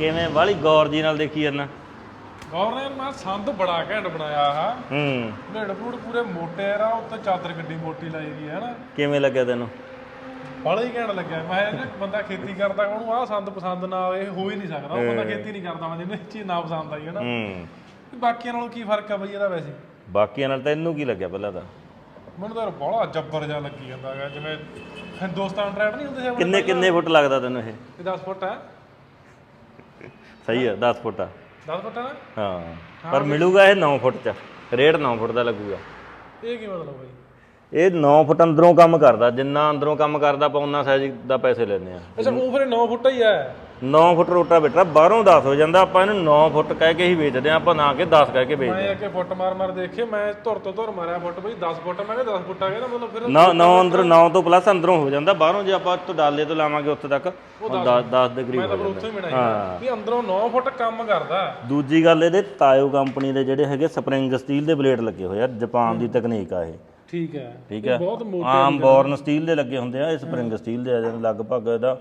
ਕਿਵੇਂ? ਬਾਲੀ ਗੌਰ ਜੀ ਨਾਲ ਦੇਖੀ ਜਾਂਦਾ। ਗੌਰ ਨੇ ਮੈਂ ਸੰਦ ਬੜਾ ਘੈਂਟ ਬਣਾਇਆ ਆ। ਹੂੰ। ਢੇੜ ਪੂੜ ਪੂਰੇ ਮੋਟੇ ਆ ਉੱਤੇ ਚਾਦਰ ਗੱਡੀ ਮੋਟੀ ਲਾਈ ਗਈ ਹੈ ਨਾ। ਕਿਵੇਂ ਲੱਗਿਆ ਤੈਨੂੰ? ਬੜਾ ਹੀ ਘੈਂਟ ਲੱਗਿਆ। ਮੈਂ ਜੇ ਬੰਦਾ ਖੇਤੀ ਕਰਦਾ ਉਹਨੂੰ ਆਹ ਸੰਦ ਪਸੰਦ ਨਾ ਆਵੇ ਇਹ ਹੋ ਹੀ ਨਹੀਂ ਸਕਦਾ। ਉਹ ਬੰਦਾ ਖੇਤੀ ਨਹੀਂ ਕਰਦਾ ਮੈਂ ਜਿਹਨੂੰ ਇਹ ਚੀਜ਼ ਨਾ ਪਸੰਦ ਆਈ ਹੈ ਨਾ। ਹੂੰ। ਬਾਕੀਆਂ ਨਾਲੋਂ ਕੀ ਫ਼ਰਕ ਆ ਬਈ ਇਹਦਾ ਵੈਸੇ? ਬਾਕੀਆਂ ਨਾਲ ਤੈਨੂੰ ਕੀ ਲੱਗਿਆ ਪਹਿਲਾਂ ਤਾਂ? ਮੈਨੂੰ ਤਾਂ ਬੜਾ ਜੱਬਰ ਜਿਹਾ ਲੱਗੀ ਜਾਂਦਾ ਹੈਗਾ ਜਿਵੇਂ ਹਿੰਦੁਸਤਾਨ ਟਰੈਕ ਨਹੀਂ ਹੁੰਦੇ ਸੀ ਕਿੰਨੇ ਕਿੰਨੇ ਫੁੱਟ ਲੱਗਦਾ ਤੈਨੂੰ ਇਹ? ਇਹ 10 ਫੁੱਟ ਹੈ। ਸਹੀ ਆ 10 ਫੁੱਟ ਆ। 10 ਫੁੱਟ ਹੈ ਨਾ ਹਾਂ ਪਰ ਮਿਲੂਗਾ ਇਹ 9 ਫੁੱਟ ਚ ਰੇਟ 9 ਫੁੱਟ ਦਾ ਲੱਗੂਗਾ। ਇਹ ਕੀ ਮਤਲਬ ਬਈ ਇਹ 9 ਫੁੱਟ ਅੰਦਰੋਂ ਕੰਮ ਕਰਦਾ ਜਿੰਨਾ ਅੰਦਰੋਂ ਕੰਮ ਕਰਦਾ ਆਪਾਂ ਉਨਾ ਸਾਈਜ਼ ਦਾ ਪੈਸੇ ਲੈਂਦੇ ਆ ਅੱਛਾ ਉਹ ਫਿਰ 9 ਫੁੱਟ ਹੀ ਹੈ। 9 ਫੁੱਟ ਰੋਟਾ ਬੇਟਾ ਬਾਹਰੋਂ 10 ਹੋ ਜਾਂਦਾ ਆਪਾਂ ਇਹਨੂੰ 9 ਫੁੱਟ ਕਹਿ ਕੇ ਹੀ ਵੇਚਦੇ ਆ ਆਪਾਂ ਨਾ ਕਿ 10 ਕਹਿ ਕੇ ਵੇਚਦੇ ਮੈਂ ਅੱਗੇ ਫੁੱਟ ਮਾਰ ਮਾਰ ਦੇਖੇ ਮੈਂ ਧੁਰ ਤੋਂ ਧੁਰ ਮਾਰਿਆ ਫੁੱਟ ਬਈ 10 ਫੁੱਟ ਮੈਂ ਕਿਹਾ 10 ਫੁੱਟ ਆ ਗਿਆ ਨਾ ਮਤਲਬ ਫਿਰ ਨਾ 9 ਅੰਦਰ 9 ਤੋਂ ਪਲੱਸ ਅੰਦਰੋਂ ਹੋ ਜਾਂਦਾ ਬਾਹਰੋਂ ਜੇ ਆਪਾਂ ਤੋਂ ਡਾਲੇ ਤੋਂ ਲਾਵਾਂਗੇ ਉੱਥੇ ਤੱਕ 10 10 ਦੇ ਕਰੀਬ ਮੈਂ ਤਾਂ ਹੋ ਫਿਰ ਜਾਂਦਾ। ਉੱਥੋਂ ਹੀ ਬਣਾਈ ਵੀ ਅੰਦਰੋਂ 9 ਫੁੱਟ ਕੰਮ ਕਰਦਾ। ਦੂਜੀ ਗੱਲ ਇਹਦੇ ਤਾਇਓ ਕੰਪਨੀ ਦੇ ਜਿਹੜੇ ਹੈਗੇ ਸਪਰਿੰਗ ਸਟੀਲ ਦੇ ਬਲੇਡ ਲੱਗੇ ਹੋਏ ਆ ਜਾਪਾਨ ਦੀ ਤਕਨੀਕ ਆ ਇਹ। ਠੀਕ ਹੈ। ਠੀਕ ਹੈ। ਬਹੁਤ ਮੋਟੇ ਆਮ ਬੋਰਨ ਸਟੀਲ ਦੇ ਲੱਗੇ ਹੁੰਦੇ ਆ ਇਹ ਸਪਰਿੰਗ ਸਟੀਲ ਦੇ ਆ ਜਾਂਦੇ ਲਗਭਗ ਇਹਦਾ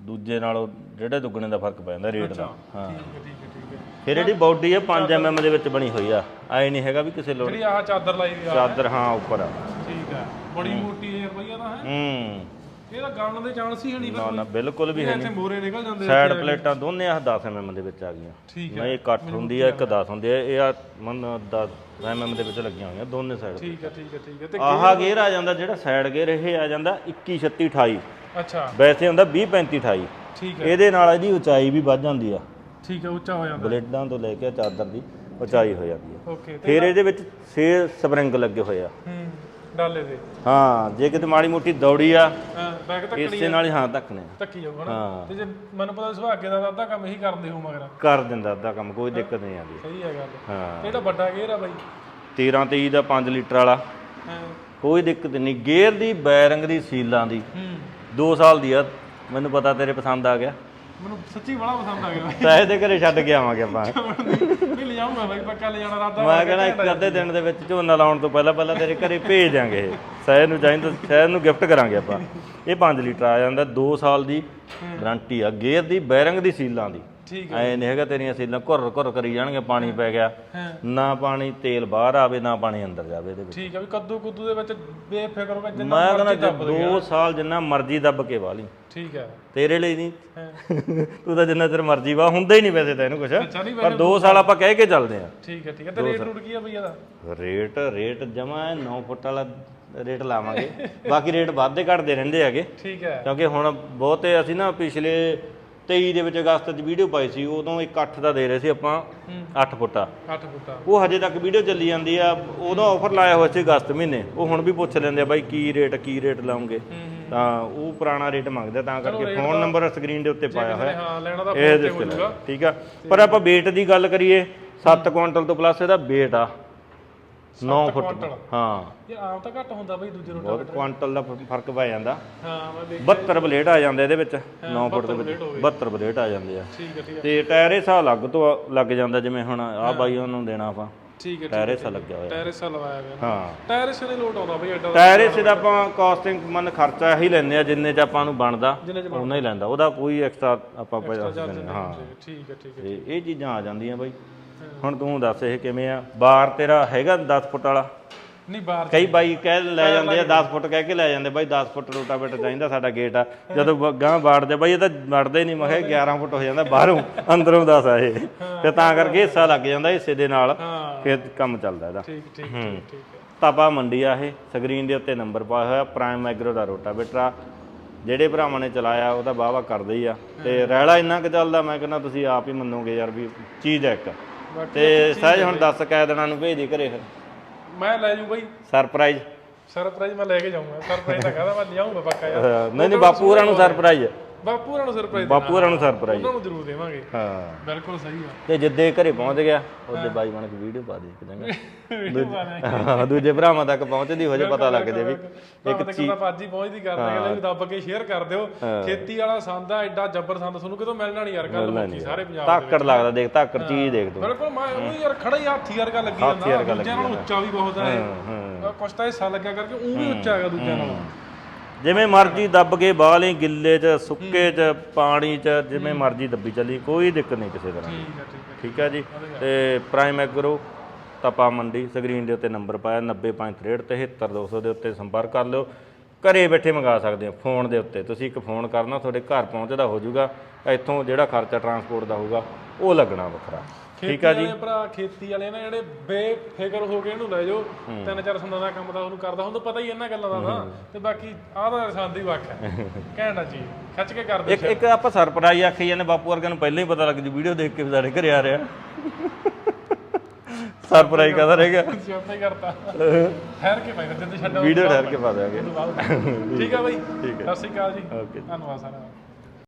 ਦੂਜੇ ਨਾਲੋਂ ਜਿਹੜੇ ਦੁੱਗਣੇ ਦਾ ਫ਼ਰਕ ਪੈ ਜਾਂਦਾ ਰੇਟ ਦਾ। ਹਾਂ। ਠੀਕ ਹੈ ਠੀਕ ਹੈ ਠੀਕ ਹੈ। ਫਿਰ ਇਹਦੀ ਬਾਡੀ ਹੈ 5 ਐਮਐਮ ਦੇ ਵਿੱਚ ਬਣੀ ਹੋਈ ਆ। ਐ ਨਹੀਂ ਹੈਗਾ ਵੀ ਕਿਸੇ ਲੋੜ ਜਿਹੜੀ ਆਹ ਚਾਦਰ ਲਾਈ ਆ। ਚਾਦਰ ਹਾਂ ਉੱਪਰ ਆ। ਠੀਕ ਹੈ। ਬੜੀ ਮੋਟੀ ਹੈ ਬਈ ਇਹਦਾ ਹੈ ਹੂੰ। ਇਹਦਾ ਗਲਣ ਦੇ ਚਾਂਸ ਹੀ ਹੈ ਨਹੀਂ ਨਾ ਨਾ ਬਿਲਕੁਲ ਵੀ ਹੈ ਇੱਥੇ ਮੋਰੇ ਨਿਕਲ ਜਾਂਦੇ ਸਾਈਡ ਪਲੇਟਾਂ ਦੋਨੇ ਆ 10 ਐਮਐਮ ਦੇ ਵਿੱਚ ਆ ਗਈਆਂ। ਠੀਕ ਨਹੀਂ ਇੱਕ 8 ਹੁੰਦੀ ਆ ਇੱਕ 10 ਹੁੰਦੀ ਆ ਇਹ ਆ ਮਨ 10 ਐਮਐਮ ਦੇ ਵਿੱਚ ਲੱਗੀਆਂ ਹੋਈਆਂ ਦੋਨੇ ਸਾਈਡ ਠੀਕ ਹੈ ਠੀਕ ਹੈ ਠੀਕ ਹੈ। ਤੇ ਆਹ ਗੇਅਰ ਆ ਜਾਂਦਾ ਜਿਹੜਾ ਸਾਈਡ ਗੇਅਰ ਇਹ ਆ ਜਾਂਦਾ 21 36 28 ਅੱਛਾ। ਵੈਸੇ ਹੁੰਦਾ 20 35 28 ਠੀਕ ਹੈ। ਇਹਦੇ ਨਾਲ ਇਹਦੀ ਉਚਾਈ ਵੀ ਵੱਧ ਜਾਂਦੀ ਆ। ਠੀਕ ਹੈ ਉੱਚਾ ਹੋ ਜਾਂਦਾ। ਬਲੇਡਾਂ ਤੋਂ ਲੈ ਕੇ ਚਾਦਰ ਦੀ ਉਚਾਈ ਹੋ ਜਾਂਦੀ ਆ। ਓਕੇ ਤੇ ਫਿਰ ਇਹਦੇ ਵਿੱਚ 6 ਸਪਰਿੰਗ ਲੱਗੇ ਹੋਏ ਆ। ਹੂੰ। ਡਾਲੇ ਦੇ। ਹਾਂ ਜੇ ਕਿਤੇ ਮਾੜੀ ਮੋਟੀ ਦੌੜੀ ਆ ਹਾਂ ਬੈਕ ਤੱਕ ਇਸੇ ਨਾਲ ਹੀ ਹਾਂ ਧੱਕਣੇ ਧੱਕੀ ਜਾਊਗਾ ਨਾ। ਹਾਂ। ਤੇ ਜੇ ਮੈਨੂੰ ਪਤਾ ਸੁਭਾਗੇ ਦਾ ਅੱਧਾ ਕੰਮ ਇਹੀ ਕਰਦੇ ਹੋ ਮਗਰ। ਕਰ ਦਿੰਦਾ ਅੱਧਾ ਕੰਮ ਕੋਈ ਦਿੱਕਤ ਨਹੀਂ ਆਉਂਦੀ। ਸਹੀ ਹੈ ਗੱਲ। ਹਾਂ। ਤੇ ਇਹਦਾ ਵੱਡਾ ਗੇਅਰ ਆ ਬਾਈ। 13 23 ਦਾ 5 ਲੀਟਰ ਵਾਲਾ। ਹਾਂ। ਕੋਈ ਦਿੱਕਤ ਨਹੀਂ। ਗੇਅਰ ਦੀ ਬੈਰਿੰਗ ਦੀ ਸੀਲਾਂ ਦੀ। ਹੂੰ। 2 ਸਾਲ ਦੀ ਆ। ਮੈਨੂੰ ਪਤਾ ਤੇਰੇ ਪਸੰਦ ਆ ਗਿਆ। ਮੈਨੂੰ ਸੱਚੀ ਬੜਾ ਪਸੰਦ ਆ ਗਿਆ। ਤਾਂ ਇਹਦੇ ਘਰੇ ਛੱਡ ਕੇ ਆਵਾਂਗੇ ਆਪਾਂ। ਨਹੀਂ ਲੈ ਜਾਊਂਗਾ ਬਾਈ ਪੱਕਾ ਲੈ ਜਾਣਾ ਰਾਦਾ ਮੈਂ ਕਹਿੰਦਾ ਇੱਕ ਅੱਧੇ ਦਿਨ ਦੇ ਵਿੱਚ ਝੋਨਾ ਲਾਉਣ ਤੋਂ ਪਹਿਲਾਂ ਪਹਿਲਾਂ ਤੇਰੇ ਘਰੇ ਭੇਜ ਦਿਆਂਗੇ ਇਹ। ਸ਼ਹਿਰ ਨੂੰ ਚਾਹੀਦਾ ਸ਼ਹਿਰ ਨੂੰ ਗਿਫਟ ਕਰਾਂਗੇ ਆਪਾਂ। ਇਹ 5 ਲੀਟਰ ਆ ਜਾਂਦਾ 2 ਸਾਲ ਦੀ ਗਾਰੰਟੀ ਆ ਗੇਅਰ ਦੀ ਬੈਰਿੰਗ ਦੀ ਸੀਲਾਂ ਦੀ। ਠੀਕ ਐ ਨਹੀਂ ਹੈਗਾ ਤੇਰੀਆਂ ਸੀਲਾਂ ਘੁਰ ਘੁਰ ਕਰੀ ਜਾਣਗੇ ਪਾਣੀ ਪੈ ਗਿਆ। ਹਾਂ। ਨਾ ਪਾਣੀ ਤੇਲ ਬਾਹਰ ਆਵੇ ਨਾ ਪਾਣੀ ਅੰਦਰ ਜਾਵੇ ਇਹਦੇ ਵਿੱਚ। ਠੀਕ ਆ ਵੀ ਕੱਦੂ ਕੁੱਦੂ ਦੇ ਵਿੱਚ ਬੇਫਿਕਰ ਹੋ ਕੇ ਜਿੰਨਾ ਮੈਂ ਕਹਿੰਦਾ ਦੱਬ ਦੇ 2 ਸਾਲ ਜਿੰਨਾ ਮਰਜ਼ੀ ਦੱਬ ਕੇ ਵਾਲੀ ਠੀਕ ਹੈ। ਤੇਰੇ ਲਈ ਨਹੀਂ। ਹਾਂ। ਤੂੰ ਤਾਂ ਜਿੰਨਾ ਚਿਰ ਮਰਜ਼ੀ ਵਾ ਹੁੰਦਾ ਹੀ ਨਹੀਂ ਵੈਸੇ ਤਾਂ ਇਹਨੂੰ ਪਰ 2 ਸਾਲ ਆਪਾਂ ਕਹਿ ਕੇ ਚੱਲਦੇ ਆ ਠੀਕ ਹੈ ਠੀਕ ਹੈ। ਤੇ ਰੇਟ ਰੂਟ ਕੀ ਆ ਬਈ ਇਹਦਾ? ਰੇਟ ਰੇਟ ਜਮਾ 9 ਫੁੱਟ ਵਾਲਾ ਰੇਟ ਲਾਵਾਂਗੇ। ਬਾਕੀ ਰੇਟ ਵੱਧਦੇ ਘਟਦੇ ਰਹਿੰਦੇ ਹੈਗੇ। ਠੀਕ ਹੈ। ਕਿਉਂਕਿ ਹੁਣ ਬਹੁਤੇ ਅਸੀਂ ਨਾ ਪਿਛਲੇ 23 ਦੇ ਵਿੱਚ ਅਗਸਤ 'ਚ ਵੀਡੀਓ ਪਾਈ ਸੀ ਉਦੋਂ ਇੱਕ 8 ਦਾ ਦੇ ਰਹੇ ਸੀ ਆਪਾਂ 8 ਫੁੱਟਾ। 8 ਫੁੱਟਾ। ਉਹ ਹਜੇ ਤੱਕ ਵੀਡੀਓ ਚੱਲੀ ਜਾਂਦੀ ਆ ਉਦੋਂ ਆਫਰ ਲਾਇਆ ਹੋਇਆ ਸੀ ਅਗਸਤ ਮਹੀਨੇ। ਉਹ ਹੁਣ ਵੀ ਪੁੱਛ ਲੈਂਦੇ ਆ ਬਾਈ ਕੀ ਰੇਟ ਕੀ ਰੇਟ ਲਾਉਂਗੇ? ਤਾਂ ਉਹ ਪੁਰਾਣਾ ਰੇਟ ਮੰਗਦੇ ਤਾਂ ਕਰਕੇ ਫੋਨ ਨੰਬਰ ਸਕਰੀਨ ਦੇ ਉੱਤੇ ਪਾਇਆ ਹੋਇਆ। ਹਾਂ ਲੈਣਾ ਇਹ ਫੋਨ ਤੇ ਦੇ ਹੋ ਜਾਊਗਾ ਠੀਕ ਆ? ਪਰ ਆਪਾਂ weight ਦੀ ਗੱਲ ਕਰੀਏ 7 ਕੁਇੰਟਲ ਤੋਂ ਪਲੱਸ ਇਹਦਾ weight ਆ। 9 ਫੁੱਟ ਕੁਆਂਟਲ। ਹਾਂ। ਇਹ ਆਮ ਤਾਂ ਘੱਟ ਹੁੰਦਾ ਬਈ ਦੂਜੇ ਬਹੁਤ ਕੁਇੰਟਲ ਦਾ ਫ- ਫ਼ਰਕ ਪੈ ਜਾਂਦਾ। ਹਾਂ ਮੈਂ ਦੇਖ 72 ਬਲੇਡ ਆ ਜਾਂਦੇ ਇਹਦੇ ਵਿੱਚ 9 ਫੁੱਟ ਦੇ ਵਿੱਚ। 72 ਬਲੇਡ ਆ ਜਾਂਦੇ ਆ। ਠੀਕ ਹੈ ਠੀਕ ਹੈ ਤੇ ਟਾਇਰ ਹਿੱਸਾ ਲੱਗ ਤੋਂ ਲੱਗ ਜਾਂਦਾ ਜਿਵੇਂ ਹੁਣ ਆਹ ਬਾਈ ਉਹਨੂੰ ਦੇਣਾ ਆਪਾਂ। ਠੀਕ ਹੈ ਟਾਇਰ ਹਿੱਸਾ ਲੱਗਿਆ ਹੋਇਆ। ਟਾਇਰ ਇਸਾ ਲਵਾਇਆ ਗਿਆ ਹਾਂ। ਟਾਇਰ ਇਸੇ ਨੇ ਲੋਟ ਆਉਂਦਾ ਬਈ ਐਡਾ ਦਾ। ਟਾਇਰ ਹਿੱਸੇ ਦਾ ਆਪਾਂ ਕਾਸਟਿੰਗ ਮਨ ਖਰਚਾ ਹੀ ਲੈਂਦੇ ਆ ਜਿੰਨੇ ਚ ਆਪਾਂ ਨੂੰ ਬਣਦਾ ਜਿੰਨੇ ਚ ਉਹਨਾਂ ਹੀ ਲੈਂਦਾ। ਉਹਦਾ ਕੋਈ ਐਕਸਟਰਾ ਆਪਾਂ ਪੈਸਾ ਦਿੰਦੇ ਹਾਂ। ਠੀਕ ਹੈ ਠੀਕ ਹੈ ਤੇ ਇਹ ਚੀਜ਼ਾਂ ਆ ਜਾਂਦੀਆਂ ਬਾਈ। ਹੁਣ ਤੂੰ ਦੱਸ ਇਹ ਕਿਵੇਂ ਆ? ਬਾਰ ਤੇਰਾ ਹੈਗਾ 10 ਫੁੱਟ ਵਾਲਾ? ਨਹੀਂ ਬਾਹਰ ਕਈ ਬਾਈ ਕਹਿ ਲੈ ਜਾਂਦੇ ਆ 10 ਫੁੱਟ ਕਹਿ ਕੇ ਲੈ ਜਾਂਦੇ ਬਾਈ 10 ਫੁੱਟ ਰੋਟਾਵੇਟਰ ਚਾਹੀਦਾ ਸਾਡਾ ਗੇਟ ਆ। ਜਦੋਂ ਗਾਂ ਬਾੜਦੇ ਬਾਈ ਇਹ ਤਾਂ ਵੜਦੇ ਨਹੀਂ ਮੈਂ ਕਿਹਾ 11 ਫੁੱਟ ਹੋ ਜਾਂਦਾ ਬਾਹਰੋਂ ਅੰਦਰੋਂ ਦੱਸ ਆ ਇਹ। ਤੇ ਤਾਂ ਕਰਕੇ ਹਿੱਸਾ ਲੱਗ ਜਾਂਦਾ ਹਿੱਸੇ ਦੇ ਨਾਲ ਹਾਂ। ਫਿਰ ਕੰਮ ਚੱਲਦਾ ਇਹਦਾ। ਠੀਕ ਠੀਕ ਠੀਕ ਠੀਕ ਹੈ। ਤਾਪਾ ਮੰਡੀ ਆ ਇਹ ਸਕਰੀਨ ਦੇ ਉੱਤੇ ਨੰਬਰ ਪਾਇਆ ਹੋਇਆ ਪ੍ਰਾਈਮ ਐਗਰੋ ਦਾ ਰੋਟਾਵੇਟਰ ਆ ਜਿਹੜੇ ਭਰਾਵਾਂ ਨੇ ਚਲਾਇਆ ਉਹਦਾ ਵਾਹਵਾ ਕਰਦੇ ਹੀ ਆ। ਤੇ ਰੈਲਾ ਇੰਨਾ ਕਿ ਚੱਲਦਾ ਮੈਂ ਕਹਿੰਦਾ ਤੁਸੀਂ ਆਪ ਹੀ ਮੰਨੋਗੇ ਯਾਰ ਵੀ ਚੀਜ਼ ਆ ਇੱਕ। ਤੇ ਸਹਿਜ ਹੁਣ 10 ਕੈ ਦਿਨਾਂ ਨੂੰ ਭੇਜ ਦੇ ਘਰੇ ਫਿਰ। ਮੈਂ ਲੈ ਜੂ ਬਈ। ਸਰਪ੍ਰਾਈਜ਼ ਸਰਪ੍ਰਾਈਜ਼ ਮੈਂ ਲੈ ਕੇ ਜਾਊਂਗਾ। ਸਰਪ੍ਰਾਈਜ਼ ਤਾਂ ਕਹਦਾ ਮੈਂ ਲਿਆਉਂਗਾ ਪੱਕਾ ਯਾਰ। ਨਹੀਂ ਨਹੀਂ ਬਾਪੂ ਹੋਰਾਂ ਨੂੰ ਸਰਪ੍ਰਾਈਜ਼ ਬਾਪੂ ਹੋਰਾਂ ਨੂੰ ਸਰਪ੍ਰਾਈਜ਼ ਬਾਪੂ ਹੋਰਾਂ ਨੂੰ ਸਰਪ੍ਰਾਈਜ਼ ਉਹਨਾਂ ਨੂੰ ਜ਼ਰੂਰ ਦੇਵਾਂਗੇ। ਹਾਂ। ਬਿਲਕੁਲ ਸਹੀ ਆ। ਤੇ ਜਿੱਦੇ ਘਰੇ ਪਹੁੰਚ ਗਿਆ ਉਹਦੇ ਬਾਈ ਬਣ ਕੇ ਵੀਡੀਓ ਪਾ ਦੇ ਇੱਕ ਹਾਂ, ਦੂਜੇ ਭਰਾਵਾਂ ਤੱਕ ਪਹੁੰਚਦੀ ਹੋ ਜੇ ਪਤਾ ਲੱਗ ਜੇ ਵੀ ਇੱਕ ਚੀਜ਼ ਤਾਂ ਹੀ ਪਹੁੰਚਦੀ ਕਰ ਦਾਂਗੇ ਲੈ ਦੱਬ ਕੇ ਸ਼ੇਅਰ ਕਰ ਦਿਓ। ਖੇਤੀ ਵਾਲਾ ਸੰਦ ਆ ਐਡਾ ਜੱਬਰ ਸੰਦ ਤੁਹਾਨੂੰ ਕਿਤੋਂ ਮਿਲਣਾ ਨਹੀਂ ਯਾਰ ਗੱਲ ਮੁੱਕੀ ਸਾਰੇ ਪੰਜਾਬ ਦੇ ਧਾਕੜ ਲੱਗਦਾ ਦੇਖ ਧਾਕੜ ਚੀਜ਼ ਦੇਖ ਤੂੰ। ਬਿਲਕੁਲ ਮੈਂ ਉਹ ਯਾਰ ਖੜਾ ਹੀ ਹਾਥੀ ਵਰਗਾ ਲੱਗੀ ਜਾਂਦਾ। ਦੂਜਿਆਂ ਨਾਲੋਂ ਉੱਚਾ ਵੀ ਬਹੁਤ ਹੈ। ਹਾਂ ਕੁਛ ਤਾਂ ਹਿੱਸਾ ਲੱਗਿਆ ਕਰਕੇ ਉਹ ਵੀ ਉੱਚਾ ਹੈਗਾ ਦੂਜਿਆਂ ਨਾਲੋਂ। ਜਿਵੇਂ ਮਰਜ਼ੀ ਦੱਬ ਕੇ ਬਾਹ ਲਈ ਗਿੱਲੇ 'ਚ ਸੁੱਕੇ 'ਚ ਪਾਣੀ 'ਚ ਜਿਵੇਂ ਮਰਜ਼ੀ ਦੱਬੀ ਚੱਲੀ ਕੋਈ ਦਿੱਕਤ ਨਹੀਂ ਕਿਸੇ ਤਰ੍ਹਾਂ ਦੀ। ਠੀਕ ਹੈ ਠੀਕ ਹੈ। ਠੀਕ ਹੈ ਜੀ? ਤੇ prime agro Tapa Mandi screen ਦੇ ਉੱਤੇ ਨੰਬਰ ਪਾਇਆ 90563 73200 ਦੇ ਉੱਤੇ ਸੰਪਰਕ ਕਰ ਲਿਓ। ਘਰੇ ਬੈਠੇ ਮੰਗਾ ਸਕਦੇ ਹੋ ਫੋਨ ਦੇ ਉੱਤੇ। ਤੁਸੀਂ ਇੱਕ ਫੋਨ ਕਰਨਾ ਤੁਹਾਡੇ ਘਰ ਪਹੁੰਚਦਾ ਹੋ ਜਾਊਗਾ ਇੱਥੋਂ ਜਿਹੜਾ ਖਰਚਾ ਟਰਾਂਸਪੋਰਟ ਦਾ ਹੋਊਗਾ ਉਹ ਲੱਗਣਾ ਵੱਖਰਾ। ਠੀਕ ਆ ਜੀ। ਭਰਾ ਖੇਤੀ ਵਾਲੇ ਨਾ ਜਿਹੜੇ ਬੇਫਿਕਰ ਹੋ ਕੇ ਇਹਨੂੰ ਲੈ ਜਾਓ ਤਿੰਨ ਚਾਰ ਸੰਦਾਂ ਦਾ ਕੰਮ ਤਾਂ ਉਹਨੂੰ ਕਰਦਾ ਤਾਂ ਪਤਾ ਹੀ ਇਹਨਾਂ ਗੱਲਾਂ ਦਾ ਤਾਂ ਤੇ ਬਾਕੀ ਆਹ ਤਾਂ ਸੰਦ ਹੀ ਵੱਖ ਹੈ। ਕਹਿਣਾ ਜੀ ਖੱਚ ਕੇ ਕਰਦੇ ਇੱਕ ਇੱਕ ਆਪਾਂ ਸਰਪ੍ਰਾਈਜ਼ ਆਖੀ ਜਾਂਦੇ ਬਾਪੂ ਵਰਗਿਆਂ ਨੂੰ ਪਹਿਲਾਂ ਹੀ ਪਤਾ ਲੱਗ ਜੂ ਵੀਡੀਓ ਦੇਖ ਕੇ ਸਾਡੇ ਘਰੇ ਆ ਰਿਹਾ। ਸਰਪ੍ਰਾਈਜ਼ ਕਹਦਾ ਰਹਿ ਗਿਆ ਸਿਆਪਾ ਹੀ ਕਰਤਾ। ਠਹਿਰ ਕੇ ਭਾਈ ਜਿੱਦ ਛੱਡੋ ਵੀਡੀਓ ਠਹਿਰ ਕੇ ਪਾ ਦਿਆਂਗੇ। ਠੀਕ ਆ ਬਾਈ। ਸਤਿ ਸ਼੍ਰੀ ਅਕਾਲ ਜੀ। ਧੰਨਵਾਦ ਸਾਰਾ